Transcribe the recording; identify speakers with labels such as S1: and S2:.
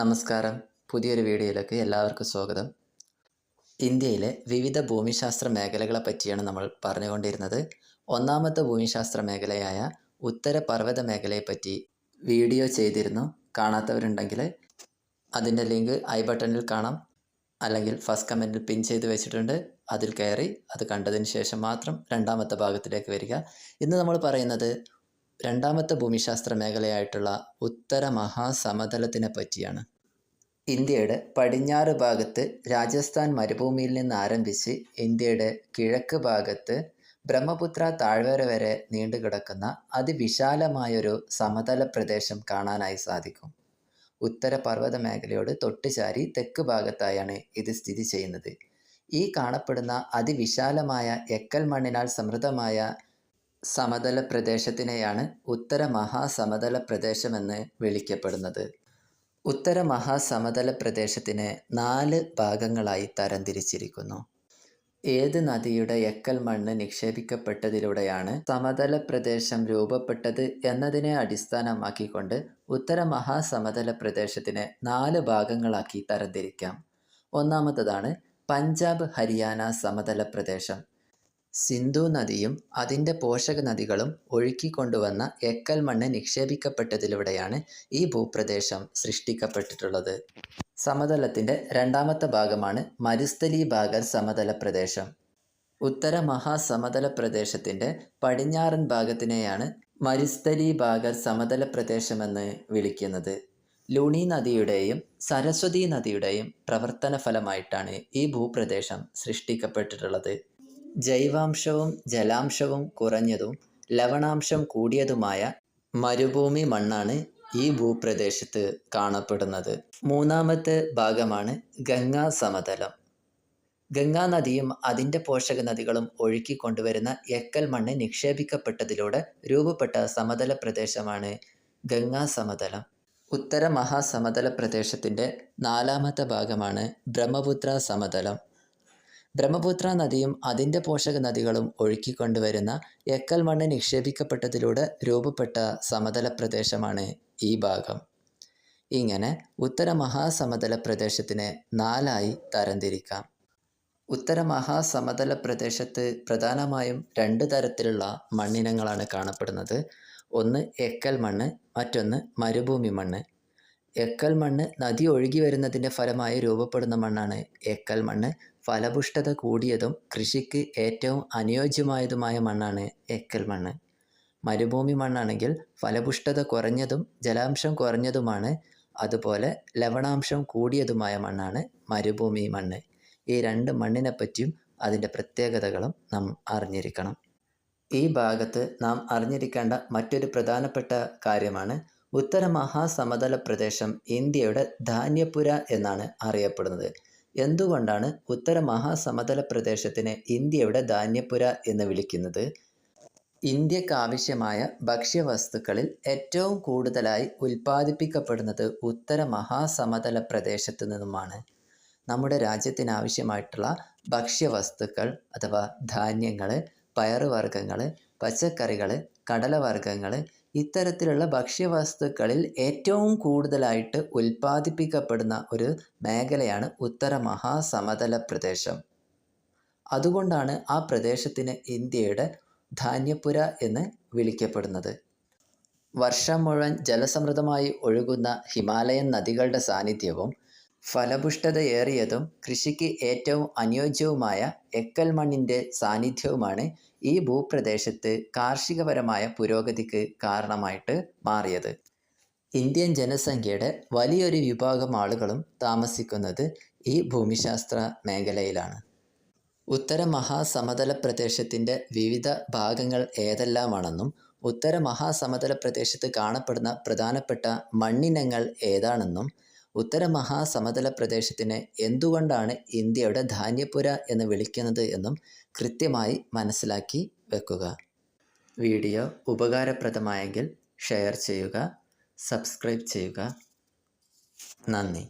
S1: നമസ്കാരം. പുതിയൊരു വീഡിയോയിലേക്ക് എല്ലാവർക്കും സ്വാഗതം. ഇന്ത്യയിലെ വിവിധ ഭൂമിശാസ്ത്ര മേഖലകളെ പറ്റിയാണ് നമ്മൾ പറഞ്ഞുകൊണ്ടിരുന്നത്. ഒന്നാമത്തെ ഭൂമിശാസ്ത്ര മേഖലയായ ഉത്തര പർവത മേഖലയെ പറ്റി വീഡിയോ ചെയ്തിരുന്നു. കാണാത്തവരുണ്ടെങ്കിൽ അതിന്റെ ലിങ്ക് ഐ ബട്ടണിൽ കാണാം. അല്ലെങ്കിൽ ഫസ്റ്റ് കമന്റിൽ പിൻ ചെയ്ത് വെച്ചിട്ടുണ്ട്. അതിൽ കയറി അത് കണ്ടതിന് ശേഷം മാത്രം രണ്ടാമത്തെ ഭാഗത്തിലേക്ക് വരിക. ഇന്ന് നമ്മൾ പറയുന്നത് രണ്ടാമത്തെ ഭൂമിശാസ്ത്ര മേഖലയായിട്ടുള്ള ഉത്തര മഹാസമതലത്തിനെ പറ്റിയാണ്. ഇന്ത്യയുടെ പടിഞ്ഞാറ് ഭാഗത്ത് രാജസ്ഥാൻ മരുഭൂമിയിൽ നിന്ന് ആരംഭിച്ച് ഇന്ത്യയുടെ കിഴക്ക് ഭാഗത്ത് ബ്രഹ്മപുത്ര താഴ്വര വരെ നീണ്ടു കിടക്കുന്ന അതിവിശാലമായൊരു സമതല പ്രദേശം കാണാനായി സാധിക്കും. ഉത്തര പർവത മേഖലയോട് തൊട്ടുചാരി തെക്ക് ഭാഗത്തായാണ് ഇത് സ്ഥിതി ചെയ്യുന്നത്. ഈ കാണപ്പെടുന്ന അതിവിശാലമായ എക്കൽ മണ്ണിനാൽ സമൃദ്ധമായ സമതല പ്രദേശത്തിനെയാണ് ഉത്തര മഹാസമതല പ്രദേശമെന്ന് വിളിക്കപ്പെടുന്നത്. ഉത്തര മഹാസമതല പ്രദേശത്തിനെ നാല് ഭാഗങ്ങളായി തരംതിരിച്ചിരിക്കുന്നു. ഏത് നദിയുടെ എക്കൽ മണ്ണ് നിക്ഷേപിക്കപ്പെട്ടതിലൂടെയാണ് സമതല പ്രദേശം രൂപപ്പെട്ടത് എന്നതിനെ അടിസ്ഥാനമാക്കിക്കൊണ്ട് ഉത്തര മഹാസമതല പ്രദേശത്തിനെ നാല് ഭാഗങ്ങളാക്കി തരംതിരിക്കാം. ഒന്നാമത്തതാണ് പഞ്ചാബ് ഹരിയാന സമതല പ്രദേശം. സിന്ധു നദിയും അതിന്റെ പോഷക നദികളും ഒഴുക്കിക്കൊണ്ടുവന്ന എക്കൽ മണ്ണ് നിക്ഷേപിക്കപ്പെട്ടതിലൂടെയാണ് ഈ ഭൂപ്രദേശം സൃഷ്ടിക്കപ്പെട്ടിട്ടുള്ളത്. സമതലത്തിന്റെ രണ്ടാമത്തെ ഭാഗമാണ് മരുസ്ഥലീഭാഗർ സമതല പ്രദേശം. ഉത്തര മഹാസമതല പ്രദേശത്തിന്റെ പടിഞ്ഞാറൻ ഭാഗത്തിനെയാണ് മരുസ്ഥലീഭാഗർ സമതല പ്രദേശമെന്ന് വിളിക്കുന്നത്. ലുണി നദിയുടെയും സരസ്വതി നദിയുടെയും പ്രവർത്തന ഫലമായിട്ടാണ് ഈ ഭൂപ്രദേശം സൃഷ്ടിക്കപ്പെട്ടിട്ടുള്ളത്. ജൈവാംശവും ജലാംശവും കുറഞ്ഞതും ലവണാംശം കൂടിയതുമായ മരുഭൂമി മണ്ണാണ് ഈ ഭൂപ്രദേശത്ത് കാണപ്പെടുന്നത്. മൂന്നാമത്തെ ഭാഗമാണ് ഗംഗാ സമതലം. ഗംഗാ നദിയും അതിന്റെ പോഷക നദികളും ഒഴുക്കി കൊണ്ടുവരുന്ന എക്കൽ മണ്ണ് നിക്ഷേപിക്കപ്പെട്ടതിലൂടെ രൂപപ്പെട്ട സമതല പ്രദേശമാണ് ഗംഗാ സമതലം. ഉത്തര മഹാസമതല പ്രദേശത്തിന്റെ നാലാമത്തെ ഭാഗമാണ് ബ്രഹ്മപുത്ര സമതലം. ബ്രഹ്മപുത്ര നദിയും അതിന്റെ പോഷക നദികളും ഒഴുക്കിക്കൊണ്ടുവരുന്ന എക്കൽ മണ്ണ് നിക്ഷേപിക്കപ്പെട്ടതിലൂടെ രൂപപ്പെട്ട സമതല പ്രദേശമാണ് ഈ ഭാഗം. ഇങ്ങനെ ഉത്തര മഹാസമതല പ്രദേശത്തിനെ നാലായി തരംതിരിക്കാം. ഉത്തര മഹാസമതല പ്രദേശത്ത് പ്രധാനമായും രണ്ട് തരത്തിലുള്ള മണ്ണിനങ്ങളാണ് കാണപ്പെടുന്നത്. ഒന്ന് എക്കൽ മണ്ണ് മറ്റൊന്ന് മരുഭൂമി മണ്ണ്. എക്കൽ മണ്ണ് നദി ഒഴുകി വരുന്നതിന്റെ ഫലമായി രൂപപ്പെടുന്ന മണ്ണാണ് എക്കൽ മണ്ണ്. ഫലപുഷ്ടത കൂടിയതും കൃഷിക്ക് ഏറ്റവും അനുയോജ്യമായതുമായ മണ്ണാണ് എക്കൽ മണ്ണ്. മരുഭൂമി മണ്ണാണെങ്കിൽ ഫലപുഷ്ടത കുറഞ്ഞതും ജലാംശം കുറഞ്ഞതുമാണ്. അതുപോലെ ലവണാംശം കൂടിയതുമായ മണ്ണാണ് മരുഭൂമി മണ്ണ്. ഈ രണ്ട് മണ്ണിനെ പറ്റിയും അതിന്റെ പ്രത്യേകതകളും നാം അറിഞ്ഞിരിക്കണം. ഈ ഭാഗത്ത് നാം അറിഞ്ഞിരിക്കേണ്ട മറ്റൊരു പ്രധാനപ്പെട്ട കാര്യമാണ് ഉത്തര മഹാസമതല പ്രദേശം ഇന്ത്യയുടെ ധാന്യപുര എന്നാണ് അറിയപ്പെടുന്നത്. എന്തുകൊണ്ടാണ് ഉത്തര മഹാസമതല പ്രദേശത്തിനെ ഇന്ത്യയുടെ ധാന്യപുര എന്ന് വിളിക്കുന്നത്? ഇന്ത്യയ്ക്ക് ആവശ്യമായ ഭക്ഷ്യവസ്തുക്കളിൽ ഏറ്റവും കൂടുതലായി ഉൽപ്പാദിപ്പിക്കപ്പെടുന്നത് ഉത്തര മഹാസമതല പ്രദേശത്തു നിന്നുമാണ്. നമ്മുടെ രാജ്യത്തിനാവശ്യമായിട്ടുള്ള ഭക്ഷ്യവസ്തുക്കൾ അഥവാ ധാന്യങ്ങൾ പയറുവർഗങ്ങൾ പച്ചക്കറികൾ കടലവർഗങ്ങൾ ഇത്തരത്തിലുള്ള ഭക്ഷ്യവസ്തുക്കളിൽ ഏറ്റവും കൂടുതലായിട്ട് ഉൽപ്പാദിപ്പിക്കപ്പെടുന്ന ഒരു മേഖലയാണ് ഉത്തര മഹാസമതല പ്രദേശം. അതുകൊണ്ടാണ് ആ പ്രദേശത്തിന് ഇന്ത്യയുടെ ധാന്യപുര എന്ന് വിളിക്കപ്പെടുന്നത്. വർഷം മുഴുവൻ ജലസമൃദ്ധമായി ഒഴുകുന്ന ഹിമാലയൻ നദികളുടെ സാന്നിധ്യവും ഫലപുഷ്ടതയേറിയതും കൃഷിക്ക് ഏറ്റവും അനുയോജ്യവുമായ എക്കൽ മണ്ണിന്റെ സാന്നിധ്യവുമാണ് ഈ ഭൂപ്രദേശത്ത് കാർഷികപരമായ പുരോഗതിക്ക് കാരണമായിട്ട് മാറിയത്. ഇന്ത്യൻ ജനസംഖ്യയുടെ വലിയൊരു വിഭാഗം ആളുകളും താമസിക്കുന്നത് ഈ ഭൂമിശാസ്ത്ര മേഖലയിലാണ്. ഉത്തര മഹാസമതല പ്രദേശത്തിന്റെ വിവിധ ഭാഗങ്ങൾ ഏതെല്ലാമാണെന്നും ഉത്തര മഹാസമതല പ്രദേശത്ത് കാണപ്പെടുന്ന പ്രധാനപ്പെട്ട മണ്ണിനങ്ങൾ ഏതാണെന്നും ഉത്തര മഹാസമതല പ്രദേശത്തിനെ എന്തുകൊണ്ടാണ് ഇന്ത്യയുടെ ധാന്യപുര എന്ന് വിളിക്കുന്നത് എന്നും കൃത്യമായി മനസ്സിലാക്കി വെക്കുക. വീഡിയോ ഉപകാരപ്രദമായെങ്കിൽ ഷെയർ ചെയ്യുക സബ്സ്ക്രൈബ് ചെയ്യുക. നന്ദി.